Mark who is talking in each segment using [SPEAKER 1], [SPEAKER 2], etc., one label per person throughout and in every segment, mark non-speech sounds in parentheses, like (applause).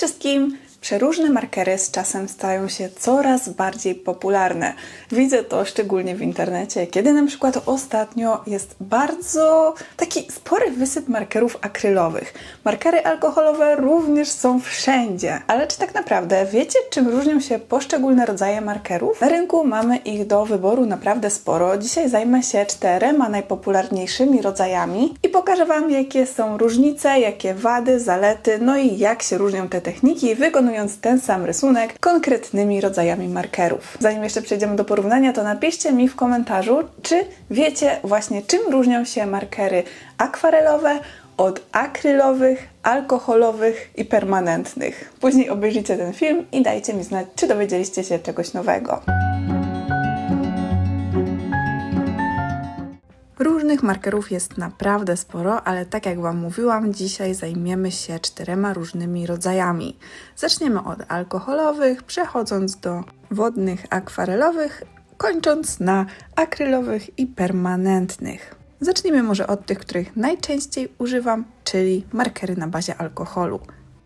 [SPEAKER 1] всяческим Przeróżne markery z czasem stają się coraz bardziej popularne. Widzę to szczególnie w internecie, kiedy na przykład ostatnio jest bardzo taki spory wysyp markerów akrylowych. Markery alkoholowe również są wszędzie. Ale czy tak naprawdę wiecie, czym różnią się poszczególne rodzaje markerów? Na rynku mamy ich do wyboru naprawdę sporo. Dzisiaj zajmę się czterema najpopularniejszymi rodzajami i pokażę Wam, jakie są różnice, jakie wady, zalety, no i jak się różnią te techniki, ten sam rysunek konkretnymi rodzajami markerów. Zanim jeszcze przejdziemy do porównania, to napiszcie mi w komentarzu, czy wiecie właśnie czym różnią się markery akwarelowe od akrylowych, alkoholowych i permanentnych. Później obejrzyjcie ten film i dajcie mi znać, czy dowiedzieliście się czegoś nowego. Różnych markerów jest naprawdę sporo, ale tak jak Wam mówiłam, dzisiaj zajmiemy się czterema różnymi rodzajami. Zaczniemy od alkoholowych, przechodząc do wodnych, akwarelowych, kończąc na akrylowych i permanentnych. Zacznijmy może od tych, których najczęściej używam, czyli markery na bazie alkoholu.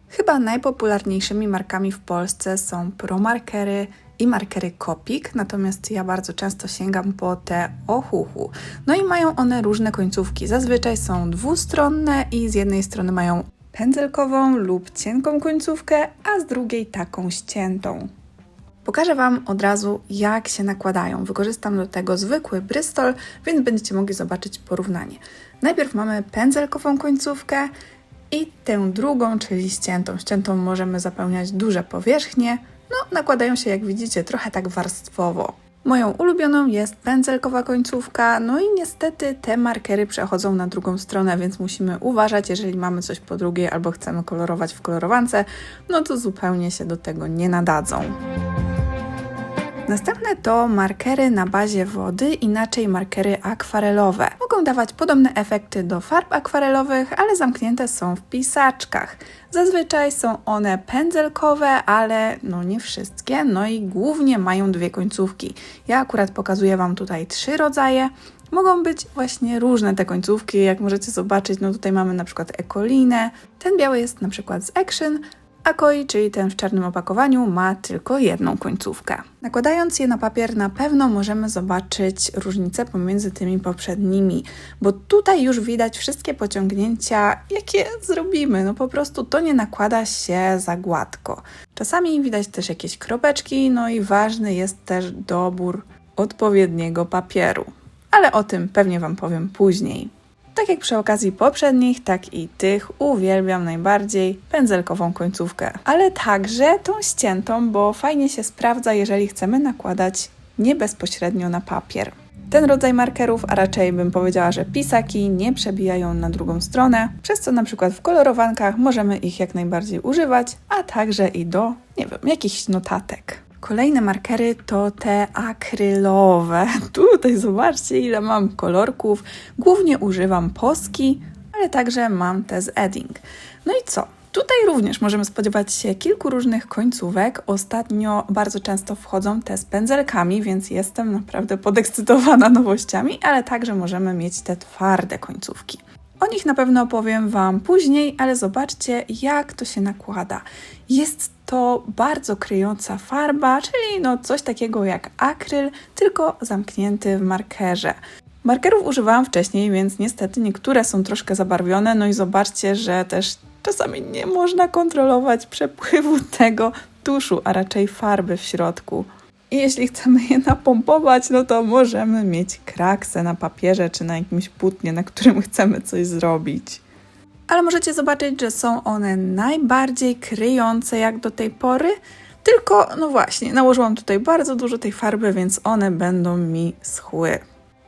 [SPEAKER 1] Chyba najpopularniejszymi markami w Polsce są promarkery i markery Kopik, natomiast ja bardzo często sięgam po te Ohuhu. No i mają one różne końcówki. Zazwyczaj są dwustronne i z jednej strony mają pędzelkową lub cienką końcówkę, a z drugiej taką ściętą. Pokażę Wam od razu, jak się nakładają. Wykorzystam do tego zwykły Bristol, więc będziecie mogli zobaczyć porównanie. Najpierw mamy pędzelkową końcówkę i tę drugą, czyli ściętą. Ściętą możemy zapełniać duże powierzchnie. No, nakładają się, jak widzicie, trochę tak warstwowo. Moją ulubioną jest pędzelkowa końcówka, no i niestety te markery przechodzą na drugą stronę, więc musimy uważać, jeżeli mamy coś po drugiej albo chcemy kolorować w kolorowance, no to zupełnie się do tego nie nadadzą. Następne to markery na bazie wody, inaczej markery akwarelowe. Mogą dawać podobne efekty do farb akwarelowych, ale zamknięte są w pisaczkach. Zazwyczaj są one pędzelkowe, ale no nie wszystkie, no i głównie mają dwie końcówki. Ja akurat pokazuję Wam tutaj trzy rodzaje. Mogą być właśnie różne te końcówki, jak możecie zobaczyć, no tutaj mamy na przykład ekolinę. Ten biały jest na przykład z Action, Akoi, czyli ten w czarnym opakowaniu, ma tylko jedną końcówkę. Nakładając je na papier, na pewno możemy zobaczyć różnicę pomiędzy tymi poprzednimi, bo tutaj już widać wszystkie pociągnięcia, jakie zrobimy. No po prostu to nie nakłada się za gładko. Czasami widać też jakieś kropeczki, no i ważny jest też dobór odpowiedniego papieru. Ale o tym pewnie Wam powiem później. Tak jak przy okazji poprzednich, tak i tych uwielbiam najbardziej pędzelkową końcówkę, ale także tą ściętą, bo fajnie się sprawdza, jeżeli chcemy nakładać nie bezpośrednio na papier. Ten rodzaj markerów, a raczej bym powiedziała, że pisaki nie przebijają na drugą stronę, przez co na przykład w kolorowankach możemy ich jak najbardziej używać, a także i do, nie wiem, jakichś notatek. Kolejne markery to te akrylowe. (laughs) Tutaj zobaczcie, ile mam kolorków. Głównie używam Poski, ale także mam te z Edding. No i co? Tutaj również możemy spodziewać się kilku różnych końcówek. Ostatnio bardzo często wchodzą te z pędzelkami, więc jestem naprawdę podekscytowana nowościami, ale także możemy mieć te twarde końcówki. O nich na pewno opowiem Wam później, ale zobaczcie, jak to się nakłada. Jest to bardzo kryjąca farba, czyli no coś takiego jak akryl, tylko zamknięty w markerze. Markerów używałam wcześniej, więc niestety niektóre są troszkę zabarwione, no i zobaczcie, że też czasami nie można kontrolować przepływu (laughs) tego tuszu, a raczej farby w środku. I jeśli chcemy je napompować, no to możemy mieć kraksę na papierze czy na jakimś płótnie, na którym chcemy coś zrobić. Ale możecie zobaczyć, że są one najbardziej kryjące jak do tej pory. Tylko, no właśnie, nałożyłam tutaj bardzo dużo tej farby, więc one będą mi schły.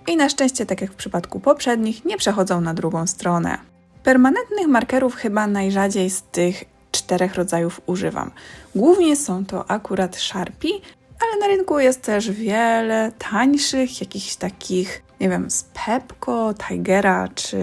[SPEAKER 1] I na szczęście, tak jak w przypadku poprzednich, nie przechodzą na drugą stronę. Permanentnych markerów chyba najrzadziej z tych czterech rodzajów używam. Głównie są to akurat Sharpie, ale na rynku jest też wiele tańszych, jakichś takich, nie wiem, z Pepco, Tigera czy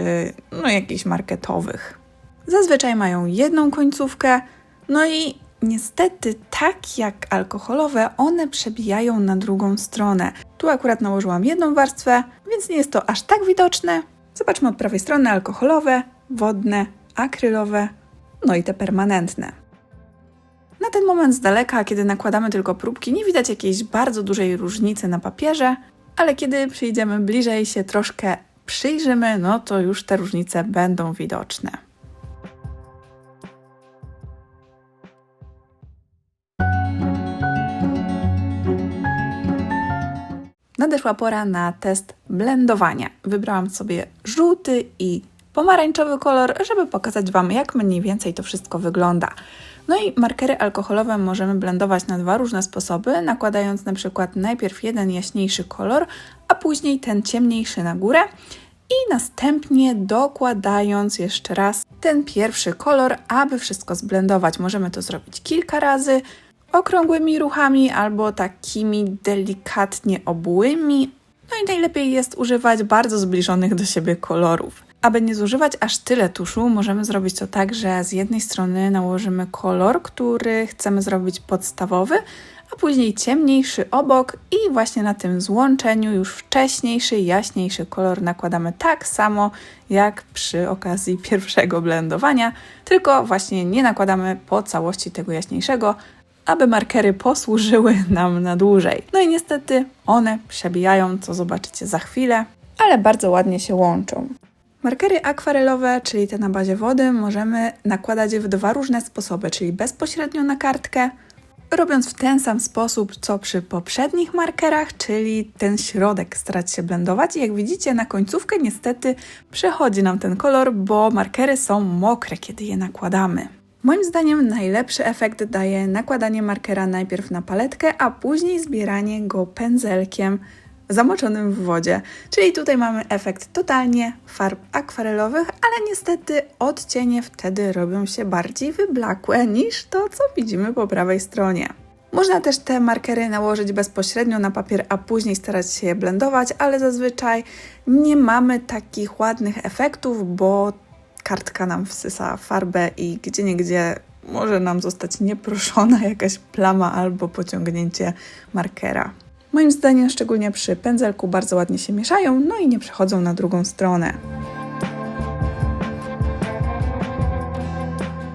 [SPEAKER 1] no jakichś marketowych. Zazwyczaj mają jedną końcówkę, no i niestety, tak jak alkoholowe, one przebijają na drugą stronę. Tu akurat nałożyłam jedną warstwę, więc nie jest to aż tak widoczne. Zobaczmy od prawej strony alkoholowe, wodne, akrylowe, no i te permanentne. ten moment z daleka, kiedy nakładamy tylko próbki, nie widać jakiejś bardzo dużej różnicy na papierze, ale kiedy przyjdziemy bliżej się troszkę przyjrzymy, no to już te różnice będą widoczne. Nadeszła pora na test blendowania. Wybrałam sobie żółty i pomarańczowy kolor, żeby pokazać Wam, jak mniej więcej to wszystko wygląda. No i markery alkoholowe możemy blendować na dwa różne sposoby, nakładając na przykład najpierw jeden jaśniejszy kolor, a później ten ciemniejszy na górę i następnie dokładając jeszcze raz ten pierwszy kolor, aby wszystko zblendować. Możemy to zrobić kilka razy, okrągłymi ruchami albo takimi delikatnie obłymi. No i najlepiej jest używać bardzo zbliżonych do siebie kolorów. Aby nie zużywać aż tyle tuszu, możemy zrobić to tak, że z jednej strony nałożymy kolor, który chcemy zrobić podstawowy, a później ciemniejszy obok i właśnie na tym złączeniu już wcześniejszy, jaśniejszy kolor nakładamy tak samo jak przy okazji (laughs) pierwszego blendowania, tylko właśnie nie nakładamy po całości tego jaśniejszego, aby markery posłużyły nam na dłużej. No i niestety one przebijają, co zobaczycie za chwilę, ale bardzo ładnie się łączą. Markery akwarelowe, czyli te na bazie wody, możemy nakładać w dwa różne sposoby, czyli bezpośrednio na kartkę, robiąc w ten sam sposób, co przy poprzednich markerach, czyli ten środek starać się blendować. I jak widzicie, na końcówkę niestety przechodzi nam ten kolor, bo markery są mokre, kiedy je nakładamy. Moim zdaniem najlepszy efekt daje nakładanie markera najpierw na paletkę, a później zbieranie go pędzelkiem zamoczonym w wodzie. Czyli tutaj mamy efekt totalnie farb akwarelowych, ale niestety odcienie wtedy robią się bardziej wyblakłe niż to, co widzimy po prawej stronie. Można też te markery nałożyć bezpośrednio na papier, a później starać się je blendować, ale zazwyczaj nie mamy takich ładnych efektów, bo kartka nam wsysa farbę i gdzie niegdzie może nam zostać nieproszona jakaś plama albo pociągnięcie markera. Moim zdaniem, szczególnie przy pędzelku, bardzo ładnie się mieszają, no i nie przechodzą na drugą stronę.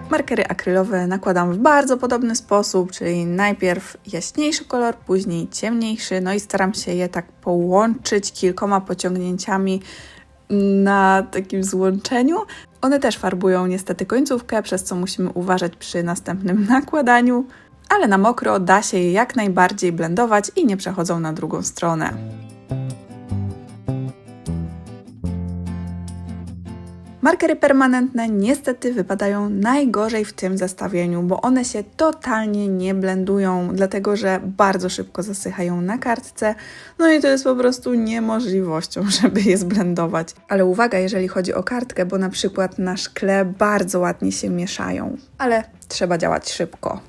[SPEAKER 1] Markery akrylowe nakładam w bardzo podobny sposób, czyli najpierw jaśniejszy kolor, później ciemniejszy, no i staram się je tak połączyć kilkoma pociągnięciami na takim złączeniu. One też farbują niestety końcówkę, przez co musimy uważać przy następnym nakładaniu ale na mokro da się je jak najbardziej blendować i nie przechodzą na drugą stronę. Markery permanentne niestety wypadają najgorzej w tym zestawieniu, bo one się totalnie nie blendują, dlatego że bardzo szybko zasychają na kartce. No i to jest po prostu niemożliwością, (laughs) żeby je zblendować. Ale uwaga, jeżeli chodzi o kartkę, bo na przykład na szkle bardzo ładnie się mieszają, ale trzeba działać szybko.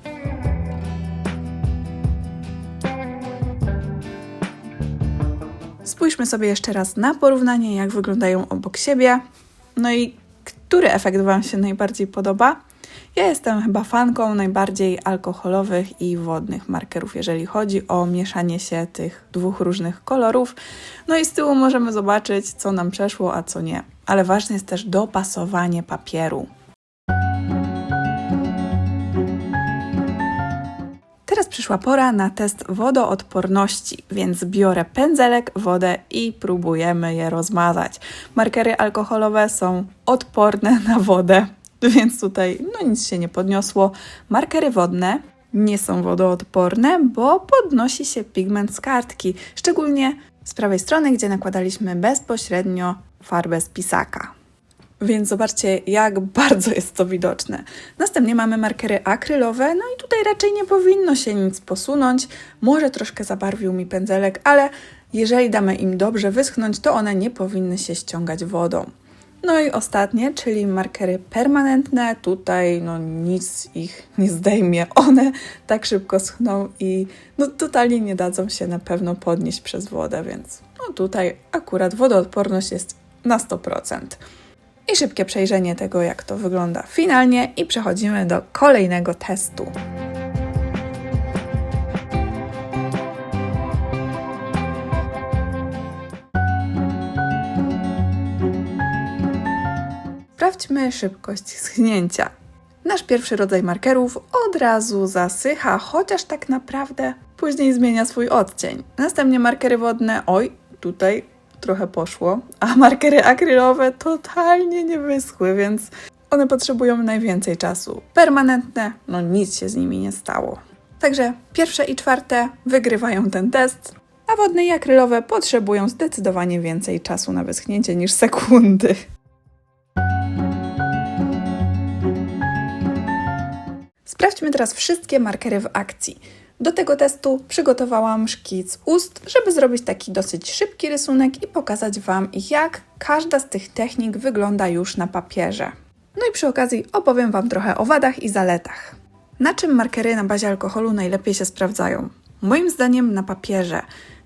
[SPEAKER 1] Spójrzmy sobie jeszcze raz na porównanie, jak wyglądają obok siebie. No i który efekt Wam się najbardziej podoba? Ja jestem chyba fanką najbardziej alkoholowych i wodnych markerów, jeżeli chodzi o mieszanie się tych dwóch różnych kolorów. No i z tyłu możemy zobaczyć, co nam przeszło, a co nie. Ale ważne jest też dopasowanie papieru. Przyszła pora na test wodoodporności, więc biorę pędzelek, wodę i próbujemy je rozmazać. Markery alkoholowe są odporne na wodę, (laughs) więc tutaj no nic się nie podniosło. Markery wodne nie są wodoodporne, bo podnosi się pigment z kartki, szczególnie z prawej strony, gdzie nakładaliśmy bezpośrednio farbę z pisaka. Więc zobaczcie, jak (laughs) bardzo jest to widoczne. Następnie mamy markery akrylowe, no i tutaj raczej nie powinno się nic posunąć. Może troszkę zabarwił mi pędzelek, ale jeżeli damy im dobrze wyschnąć, to one nie powinny się ściągać wodą. No i ostatnie, czyli markery permanentne. Tutaj no nic ich nie zdejmie. (laughs) One tak szybko schną i no totalnie nie dadzą się na pewno podnieść przez wodę, więc no tutaj akurat wodoodporność jest na 100% i szybkie przejrzenie tego, jak to wygląda finalnie, i przechodzimy do kolejnego testu. Sprawdźmy szybkość schnięcia. Nasz pierwszy rodzaj markerów od razu zasycha, chociaż tak naprawdę później zmienia swój odcień. Następnie markery wodne, oj, tutaj trochę poszło, a markery akrylowe totalnie nie wyschły, więc one potrzebują najwięcej czasu. Permanentne, no nic się z nimi nie stało. Także pierwsze i czwarte wygrywają ten test, a wodne i akrylowe potrzebują zdecydowanie więcej czasu na wyschnięcie niż sekundy. Sprawdźmy teraz wszystkie markery w akcji. Do tego testu przygotowałam szkic ust, żeby zrobić taki dosyć szybki rysunek i pokazać Wam, jak każda z tych technik wygląda już na papierze. No i przy okazji opowiem Wam trochę o wadach i zaletach. Na czym markery na bazie alkoholu najlepiej się sprawdzają? Moim zdaniem na papierze.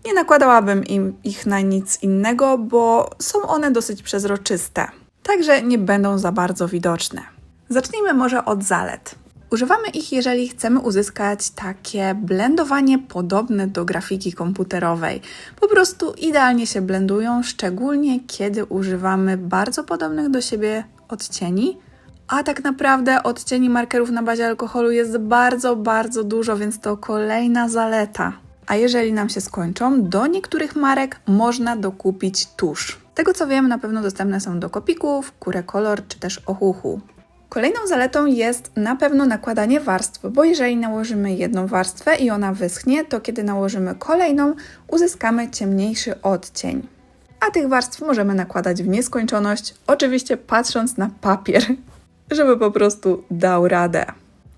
[SPEAKER 1] Nie nakładałabym im ich na nic innego, bo są one dosyć przezroczyste. Także nie będą za bardzo widoczne. Zacznijmy może od zalet. Używamy ich, jeżeli chcemy uzyskać takie blendowanie podobne do grafiki komputerowej. Po prostu idealnie się blendują, szczególnie kiedy używamy bardzo podobnych do siebie odcieni. A tak naprawdę odcieni markerów na bazie alkoholu jest bardzo, bardzo dużo, więc to kolejna zaleta. A jeżeli nam się skończą, do niektórych marek można dokupić tusz. Tego co wiem, na pewno dostępne są do kopików, kurę kolor czy też ohuhu. Kolejną zaletą jest na pewno nakładanie warstw, bo jeżeli nałożymy jedną warstwę i ona wyschnie, to kiedy nałożymy kolejną, uzyskamy ciemniejszy odcień. A tych warstw możemy nakładać w nieskończoność, oczywiście patrząc na papier, (laughs) żeby po prostu dał radę.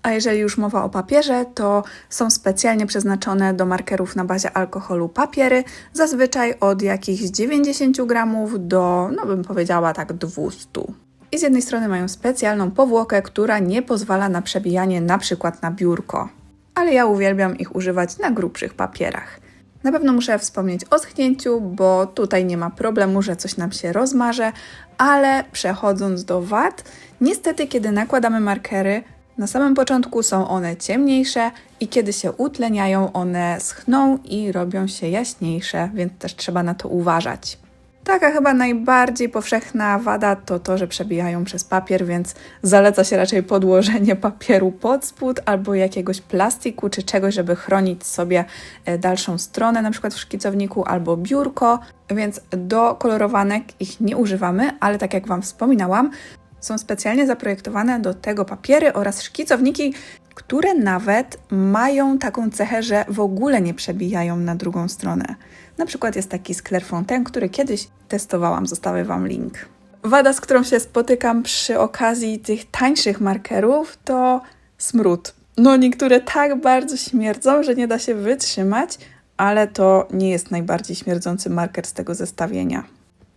[SPEAKER 1] A jeżeli już mowa o papierze, to są specjalnie przeznaczone do markerów na bazie alkoholu papiery, zazwyczaj od jakichś 90 gramów do, no bym powiedziała tak, 200. I z jednej strony mają specjalną powłokę, która nie pozwala na przebijanie na przykład na biurko. Ale ja uwielbiam ich używać na grubszych papierach. Na pewno muszę wspomnieć o schnięciu, bo tutaj nie ma problemu, że coś nam się rozmarze, ale przechodząc do wad, niestety kiedy nakładamy markery, na samym początku są one ciemniejsze i kiedy się utleniają, one schną i robią się jaśniejsze, więc też trzeba na to uważać. Taka chyba najbardziej powszechna wada to to, że przebijają przez papier, więc zaleca się raczej podłożenie papieru pod spód albo jakiegoś plastiku czy czegoś, żeby chronić sobie e, dalszą stronę, na przykład w szkicowniku albo biurko, więc do kolorowanek ich nie używamy, ale tak jak Wam wspominałam, są specjalnie zaprojektowane do tego papiery oraz szkicowniki, które nawet mają taką cechę, że w ogóle nie przebijają na drugą stronę. Na przykład jest taki z Clairefontaine, który kiedyś testowałam, zostawię Wam link. Wada, z którą się spotykam przy okazji tych tańszych markerów, to smród. No, niektóre tak bardzo śmierdzą, że nie da się wytrzymać, ale to nie jest najbardziej śmierdzący marker z tego zestawienia.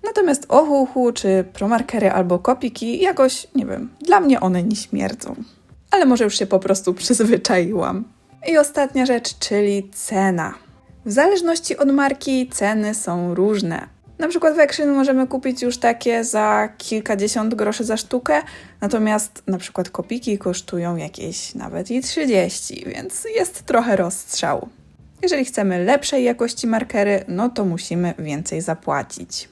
[SPEAKER 1] Natomiast ohuhu czy promarkery albo kopiki jakoś, nie wiem, dla mnie one nie śmierdzą. Ale może już się po prostu przyzwyczaiłam. I ostatnia rzecz, czyli cena. W zależności od marki ceny są różne. Na przykład w Action możemy kupić już takie za kilkadziesiąt groszy za sztukę, natomiast na przykład kopiki kosztują jakieś nawet i 30, więc jest trochę rozstrzał. Jeżeli chcemy lepszej jakości markery, no to musimy więcej zapłacić.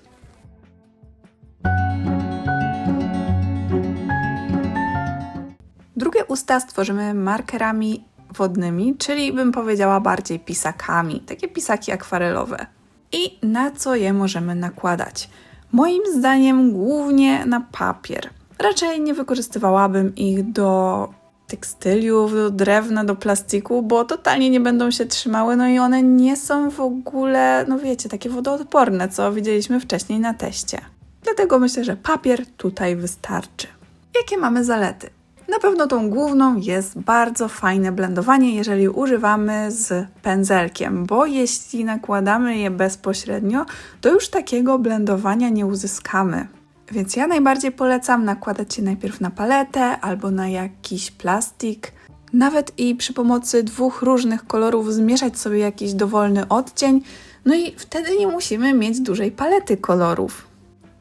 [SPEAKER 1] Drugie usta stworzymy markerami wodnymi, czyli bym powiedziała bardziej pisakami, takie pisaki akwarelowe. I na co je możemy nakładać? Moim zdaniem głównie na papier. Raczej nie wykorzystywałabym ich do tekstyliów, do drewna, do plastiku, bo totalnie nie będą się trzymały, no i one nie są w ogóle, no wiecie, takie wodoodporne, co widzieliśmy wcześniej na teście. Dlatego myślę, że papier tutaj wystarczy. Jakie mamy zalety? Na pewno tą główną jest bardzo fajne blendowanie, jeżeli używamy z pędzelkiem, bo jeśli nakładamy je bezpośrednio, to już takiego blendowania nie uzyskamy. Więc ja najbardziej polecam nakładać je najpierw na paletę albo na jakiś plastik. Nawet i przy pomocy dwóch różnych kolorów zmieszać sobie jakiś dowolny odcień, no i wtedy nie musimy mieć dużej palety kolorów.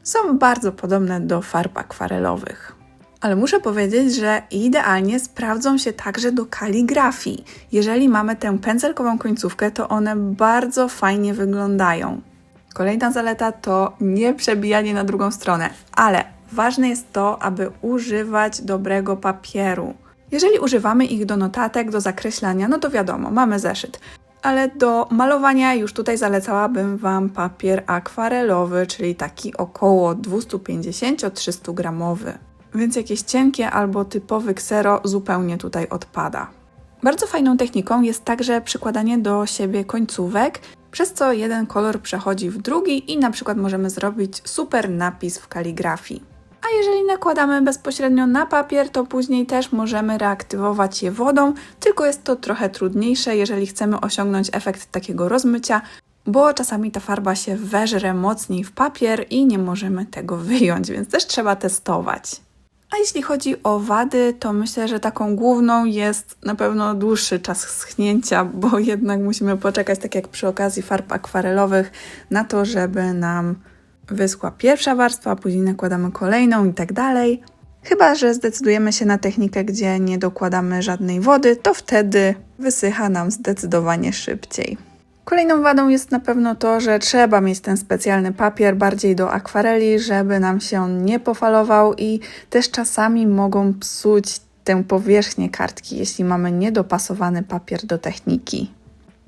[SPEAKER 1] Są bardzo podobne do farb akwarelowych. Ale muszę powiedzieć, że idealnie sprawdzą się także do kaligrafii. Jeżeli mamy tę pędzelkową końcówkę, to one bardzo fajnie wyglądają. Kolejna zaleta to nie przebijanie na drugą stronę, ale ważne jest to, aby używać dobrego papieru. Jeżeli używamy ich do notatek, do zakreślania, no to wiadomo, mamy zeszyt. Ale do malowania już tutaj zalecałabym Wam papier akwarelowy, czyli taki około 250-300 gramowy. Więc jakieś cienkie albo typowy ksero zupełnie tutaj odpada. Bardzo fajną techniką jest także przykładanie do siebie końcówek, przez co jeden kolor przechodzi w drugi i na przykład możemy zrobić super napis w kaligrafii. A jeżeli nakładamy bezpośrednio na papier, to później też możemy reaktywować je wodą, tylko jest to trochę trudniejsze, jeżeli chcemy osiągnąć efekt takiego rozmycia, bo czasami ta farba się weżre mocniej w papier i nie możemy tego wyjąć, więc też trzeba testować. A jeśli chodzi o wady, to myślę, że taką główną jest na pewno dłuższy czas schnięcia, bo jednak musimy poczekać, tak jak przy okazji farb akwarelowych, na to, żeby nam wyschła pierwsza warstwa, później nakładamy kolejną i tak dalej. Chyba, że zdecydujemy się na technikę, gdzie nie dokładamy żadnej wody, to wtedy wysycha nam zdecydowanie szybciej. Kolejną wadą jest na pewno to, że trzeba mieć ten specjalny papier bardziej do akwareli, żeby nam się on nie pofalował i też czasami mogą psuć tę powierzchnię kartki, jeśli mamy niedopasowany papier do techniki.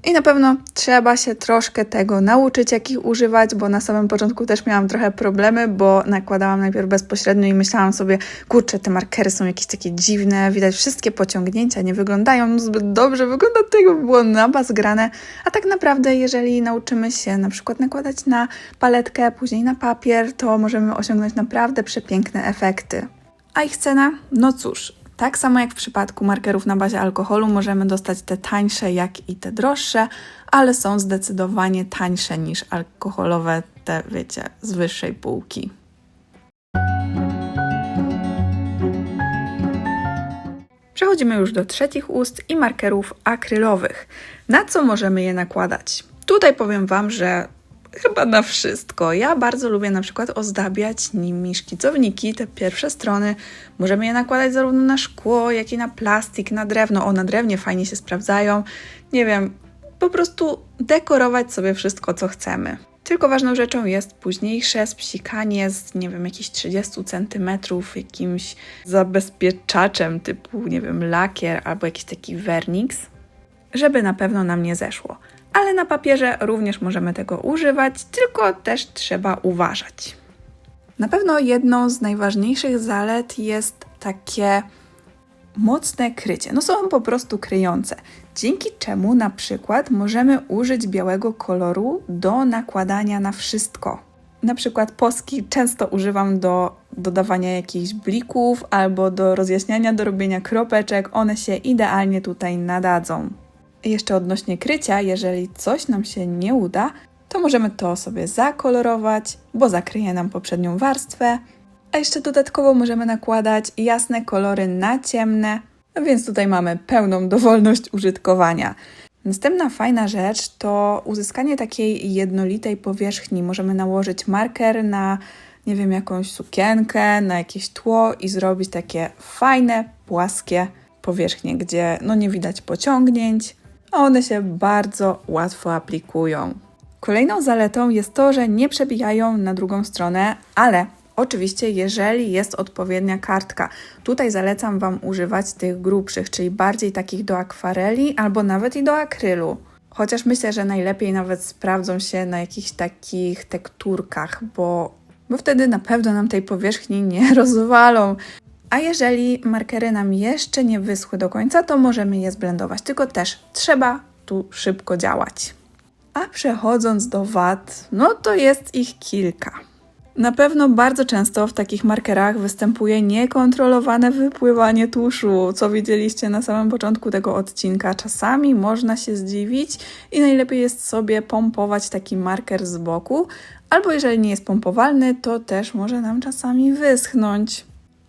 [SPEAKER 1] I na pewno trzeba się troszkę tego nauczyć, jak ich używać, bo na samym początku też miałam trochę problemy, bo nakładałam najpierw bezpośrednio i myślałam sobie, kurczę, te markery są jakieś takie dziwne, widać wszystkie pociągnięcia, nie wyglądają zbyt dobrze, wygląda tego, by było na bas grane, a tak naprawdę jeżeli nauczymy się na przykład nakładać na paletkę, później na papier, to możemy osiągnąć naprawdę przepiękne efekty. A ich cena? No cóż, tak samo jak w przypadku markerów na bazie alkoholu, możemy dostać te tańsze, jak i te droższe, ale są zdecydowanie tańsze niż alkoholowe, te wiecie, z wyższej półki. Przechodzimy już do trzecich ust i markerów akrylowych. Na co możemy je nakładać? Tutaj powiem Wam, że chyba na wszystko. Ja bardzo lubię na przykład ozdabiać nimi szkicowniki, te pierwsze strony. Możemy je nakładać zarówno na szkło, jak i na plastik, na drewno. O, na drewnie fajnie się sprawdzają. Nie wiem, po prostu dekorować sobie wszystko, co chcemy. Tylko ważną rzeczą jest późniejsze spsikanie z, nie wiem, jakichś 30 cm jakimś zabezpieczaczem typu, nie wiem, lakier albo jakiś taki vernix, żeby na pewno nam nie zeszło ale na papierze również możemy tego używać, tylko też trzeba uważać. Na pewno jedną z najważniejszych zalet jest takie mocne krycie. No są po prostu kryjące, dzięki czemu na przykład możemy użyć białego koloru do nakładania na wszystko. Na przykład poski często używam do dodawania jakichś blików albo do rozjaśniania, do robienia kropeczek. One się idealnie tutaj nadadzą. Jeszcze odnośnie krycia, jeżeli coś nam się nie uda, to możemy to sobie zakolorować, bo zakryje nam poprzednią warstwę. A jeszcze dodatkowo możemy nakładać jasne kolory na ciemne, więc tutaj mamy pełną dowolność użytkowania. Następna fajna rzecz to uzyskanie takiej jednolitej powierzchni. Możemy nałożyć marker na, nie wiem, jakąś sukienkę, na jakieś tło i zrobić takie fajne, płaskie powierzchnie, gdzie no nie widać pociągnięć, a one się bardzo łatwo aplikują. Kolejną zaletą jest to, że nie przebijają na drugą stronę, ale oczywiście jeżeli jest odpowiednia kartka. Tutaj zalecam Wam używać tych grubszych, czyli bardziej takich do akwareli albo nawet i do akrylu. Chociaż myślę, że najlepiej nawet sprawdzą się na jakichś takich tekturkach, bo, bo wtedy na pewno nam tej powierzchni nie (laughs) rozwalą. A jeżeli markery nam jeszcze nie wyschły do końca, to możemy je zblendować, tylko też trzeba tu szybko działać. A przechodząc do wad, no to jest ich kilka. Na pewno bardzo często w takich markerach występuje niekontrolowane wypływanie tuszu, co widzieliście na samym początku tego odcinka. Czasami można się zdziwić i najlepiej jest sobie pompować taki marker z boku, albo jeżeli nie jest pompowalny, to też może nam czasami wyschnąć.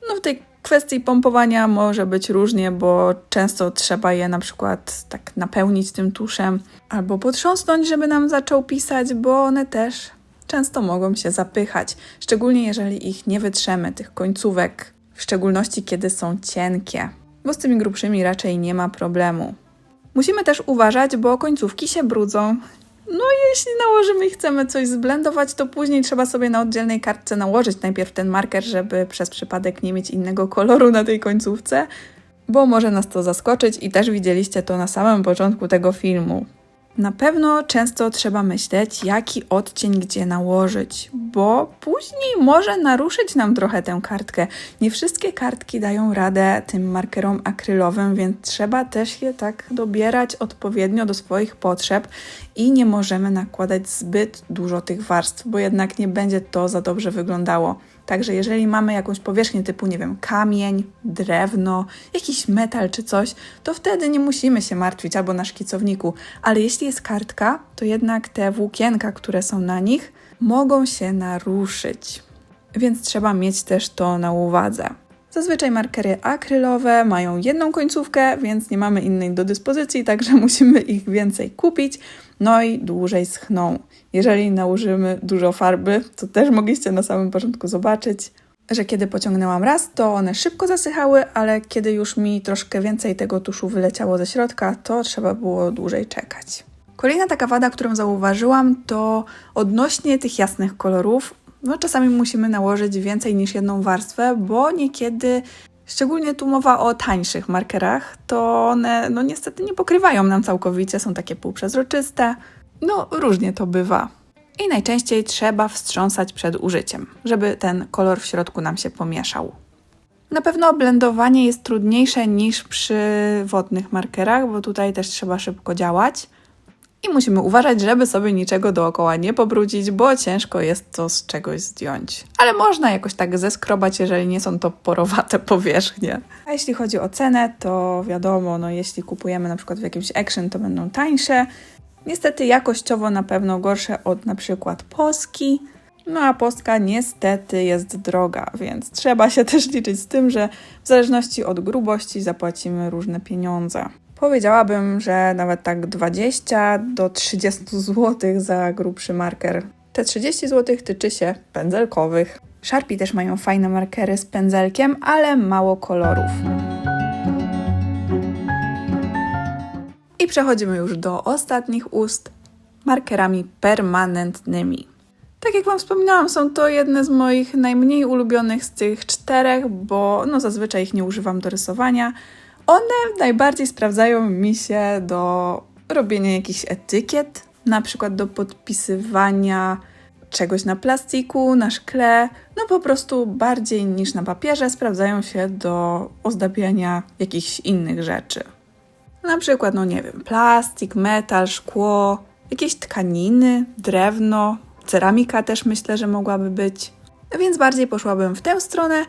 [SPEAKER 1] No w tej kwestii pompowania może być różnie, bo często trzeba je na przykład tak napełnić tym tuszem albo potrząsnąć, żeby nam zaczął pisać, bo one też często mogą się zapychać, szczególnie jeżeli ich nie wytrzemy, tych końcówek, w szczególności kiedy są cienkie, bo z tymi grubszymi raczej nie ma problemu. Musimy też uważać, bo końcówki się brudzą. No jeśli nałożymy i chcemy coś zblendować, to później trzeba sobie na oddzielnej kartce nałożyć najpierw ten marker, żeby przez przypadek nie mieć innego koloru na tej końcówce, bo może nas to zaskoczyć i też widzieliście to na samym początku tego filmu. Na pewno często trzeba myśleć, jaki odcień gdzie nałożyć, bo później może naruszyć nam trochę tę kartkę. Nie wszystkie kartki dają radę tym markerom akrylowym, więc trzeba też je tak dobierać odpowiednio do swoich potrzeb i nie możemy nakładać zbyt dużo tych warstw, bo jednak nie będzie to za dobrze wyglądało. Także jeżeli mamy jakąś powierzchnię typu, nie wiem, kamień, drewno, jakiś metal czy coś, to wtedy nie musimy się martwić albo na szkicowniku. Ale jeśli jest kartka, to jednak te włókienka, które są na nich, mogą się naruszyć. Więc trzeba mieć też to na uwadze. Zazwyczaj markery akrylowe mają jedną końcówkę, więc nie mamy innej do dyspozycji, także (laughs) musimy ich więcej kupić, no i dłużej schną. Jeżeli nałożymy dużo farby, to też mogliście na samym początku zobaczyć, że kiedy pociągnęłam raz, to one szybko zasychały, ale kiedy już mi troszkę więcej tego tuszu wyleciało ze środka, to trzeba było dłużej czekać. Kolejna taka wada, którą zauważyłam, to odnośnie tych jasnych kolorów. No, czasami musimy nałożyć więcej niż jedną warstwę, bo niekiedy, szczególnie tu mowa o tańszych markerach, to one no niestety nie pokrywają nam całkowicie, są takie półprzezroczyste. No, różnie to bywa. I najczęściej trzeba wstrząsać przed użyciem, żeby ten kolor w środku nam się pomieszał. Na pewno blendowanie jest trudniejsze niż przy wodnych markerach, bo tutaj też trzeba szybko działać. I musimy uważać, żeby sobie niczego dookoła nie pobrudzić, bo ciężko jest to z czegoś zdjąć. Ale można jakoś tak zeskrobać, jeżeli nie są to porowate (laughs) powierzchnie. A jeśli chodzi o cenę, to wiadomo, no jeśli kupujemy na przykład w jakimś action, to będą tańsze. Niestety jakościowo na pewno gorsze od na przykład Poski. No a Postka niestety jest droga, więc trzeba się (laughs) też liczyć z tym, że w zależności od grubości zapłacimy różne pieniądze. Powiedziałabym, że nawet tak 20 do 30 zł za grubszy marker. Te 30 zł tyczy się pędzelkowych. Sharpie też mają fajne markery z pędzelkiem, ale mało kolorów. I przechodzimy już do ostatnich ust markerami permanentnymi. Tak jak Wam wspominałam, są to jedne z moich najmniej ulubionych z tych czterech, bo no zazwyczaj ich nie używam do rysowania. One najbardziej sprawdzają mi się do robienia jakichś etykiet, na przykład do podpisywania czegoś na plastiku, na szkle, no po prostu bardziej niż na papierze sprawdzają się do ozdabiania jakichś innych rzeczy. Na przykład, no nie wiem, plastik, metal, szkło, jakieś tkaniny, drewno, ceramika też myślę, że mogłaby być. Więc bardziej poszłabym w tę stronę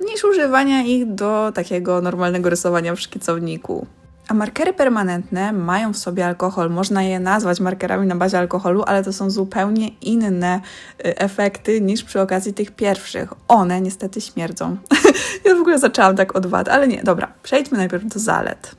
[SPEAKER 1] niż używania ich do takiego normalnego rysowania w szkicowniku. A markery permanentne mają w sobie alkohol. Można je nazwać markerami na bazie alkoholu, ale to są zupełnie inne y, efekty niż przy okazji tych pierwszych. One niestety śmierdzą. (laughs) ja w ogóle zaczęłam tak od wad, ale nie, dobra, przejdźmy najpierw do zalet.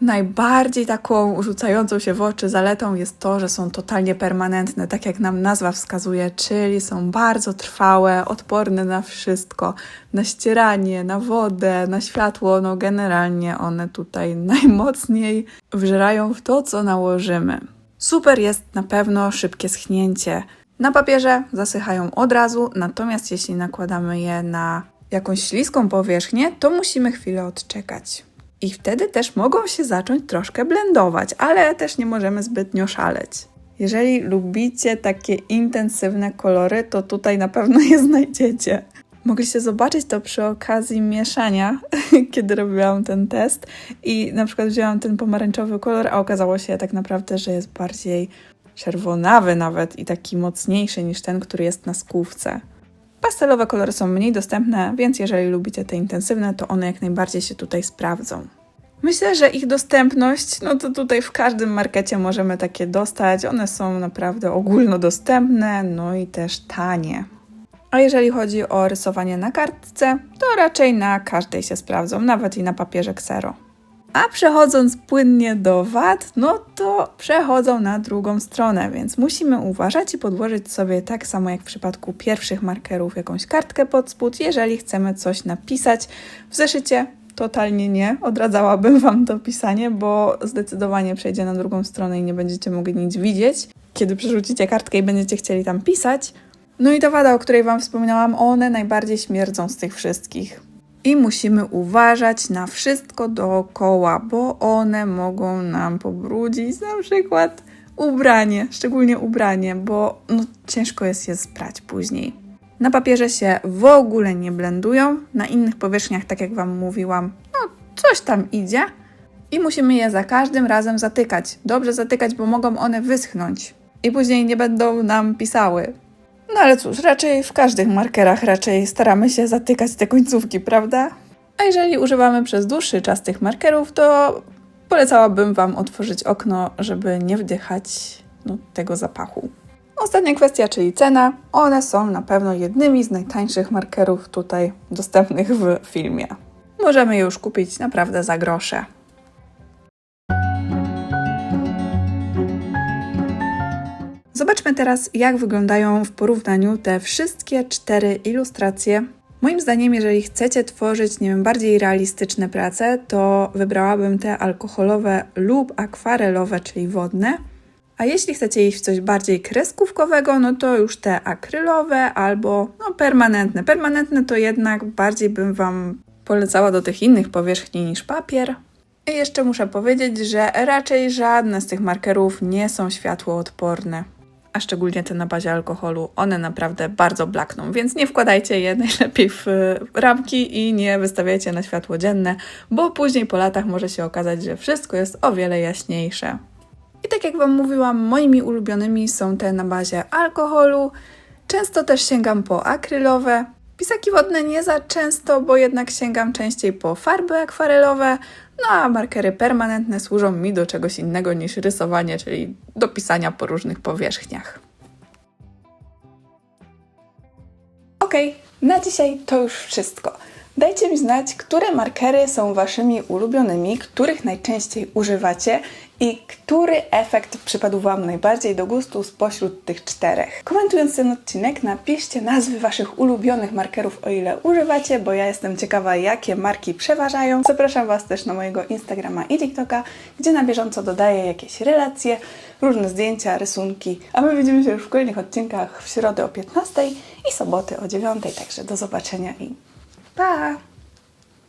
[SPEAKER 1] Najbardziej taką rzucającą się w oczy zaletą jest to, że są totalnie permanentne, tak jak nam nazwa wskazuje, czyli są bardzo trwałe, odporne na wszystko, na ścieranie, na wodę, na światło. No generalnie one tutaj (laughs) najmocniej wżerają w to, co nałożymy. Super jest na pewno szybkie schnięcie. Na papierze zasychają od razu, natomiast jeśli nakładamy je na jakąś śliską powierzchnię, to musimy chwilę odczekać. I wtedy też mogą się zacząć troszkę blendować, ale też nie możemy zbytnio szaleć. Jeżeli lubicie takie intensywne kolory, to tutaj na pewno je (laughs) znajdziecie. Mogliście zobaczyć to przy okazji mieszania, (laughs) kiedy robiłam ten test i na przykład wzięłam ten pomarańczowy kolor, a okazało się tak naprawdę, że jest bardziej czerwonawy nawet i taki mocniejszy niż ten, który jest na skówce. Pastelowe kolory są mniej dostępne, więc jeżeli lubicie te intensywne, to one jak najbardziej się tutaj sprawdzą. Myślę, że ich dostępność, no to tutaj w każdym markecie możemy takie dostać. One są naprawdę ogólnodostępne, no i też tanie. A jeżeli chodzi o rysowanie na kartce, to raczej na każdej się sprawdzą, nawet i na papierze ksero. A przechodząc płynnie do wad, no to przechodzą na drugą stronę, więc musimy uważać i podłożyć sobie tak samo jak w przypadku pierwszych markerów jakąś kartkę pod spód, jeżeli chcemy coś napisać w zeszycie. Totalnie nie, odradzałabym Wam to pisanie, bo zdecydowanie przejdzie na drugą stronę i nie będziecie mogli nic widzieć. kiedy przerzucicie kartkę i będziecie chcieli tam pisać. No i ta wada, o której Wam wspominałam, one najbardziej śmierdzą z tych wszystkich. I musimy uważać na wszystko dookoła, bo one mogą nam pobrudzić na przykład ubranie, szczególnie ubranie, bo no, ciężko jest je sprać później. Na papierze się w ogóle nie blendują, na innych powierzchniach, tak jak Wam mówiłam, no coś tam idzie i musimy je za każdym razem zatykać. Dobrze zatykać, bo mogą one wyschnąć i później nie będą nam pisały. No ale cóż, raczej w każdych markerach raczej staramy się zatykać te końcówki, prawda? A jeżeli używamy przez dłuższy czas tych markerów, to polecałabym Wam otworzyć okno, żeby nie wdychać no, tego zapachu. Ostatnia kwestia, czyli cena. One są na pewno jednymi z najtańszych markerów tutaj dostępnych w filmie. Możemy je już kupić naprawdę za grosze. Zobaczmy teraz, jak wyglądają w porównaniu te wszystkie cztery ilustracje. Moim zdaniem, jeżeli chcecie tworzyć, nie wiem, bardziej realistyczne prace, to wybrałabym te alkoholowe lub akwarelowe, czyli wodne. A jeśli chcecie iść w coś bardziej kreskówkowego, no to już te akrylowe albo no, permanentne. Permanentne to jednak bardziej bym Wam polecała do tych innych powierzchni niż papier. I jeszcze muszę powiedzieć, że raczej żadne z tych markerów nie są światłoodporne. A szczególnie te na bazie alkoholu, one naprawdę bardzo blakną, więc nie wkładajcie je (laughs) najlepiej w ramki i nie wystawiajcie na światło dzienne, bo później po latach może się okazać, że wszystko jest o wiele jaśniejsze. I tak jak Wam mówiłam, moimi ulubionymi są te na bazie alkoholu. Często też sięgam po akrylowe. Pisaki wodne nie za często, bo jednak sięgam częściej po farby akwarelowe, no a markery permanentne służą mi do czegoś innego niż rysowanie, czyli do pisania po różnych powierzchniach. Okej, na dzisiaj to już wszystko. Dajcie mi znać, które markery są Waszymi ulubionymi, których najczęściej używacie i który efekt przypadł Wam najbardziej do gustu spośród tych czterech. Komentując ten odcinek, napiszcie nazwy Waszych ulubionych markerów, o ile używacie, bo ja jestem ciekawa, jakie marki przeważają. Zapraszam Was też na mojego Instagrama i TikToka, gdzie na bieżąco dodaję jakieś relacje, różne zdjęcia, rysunki. A my widzimy się już w kolejnych odcinkach w środę o 15 i soboty o 9, także do zobaczenia i pa!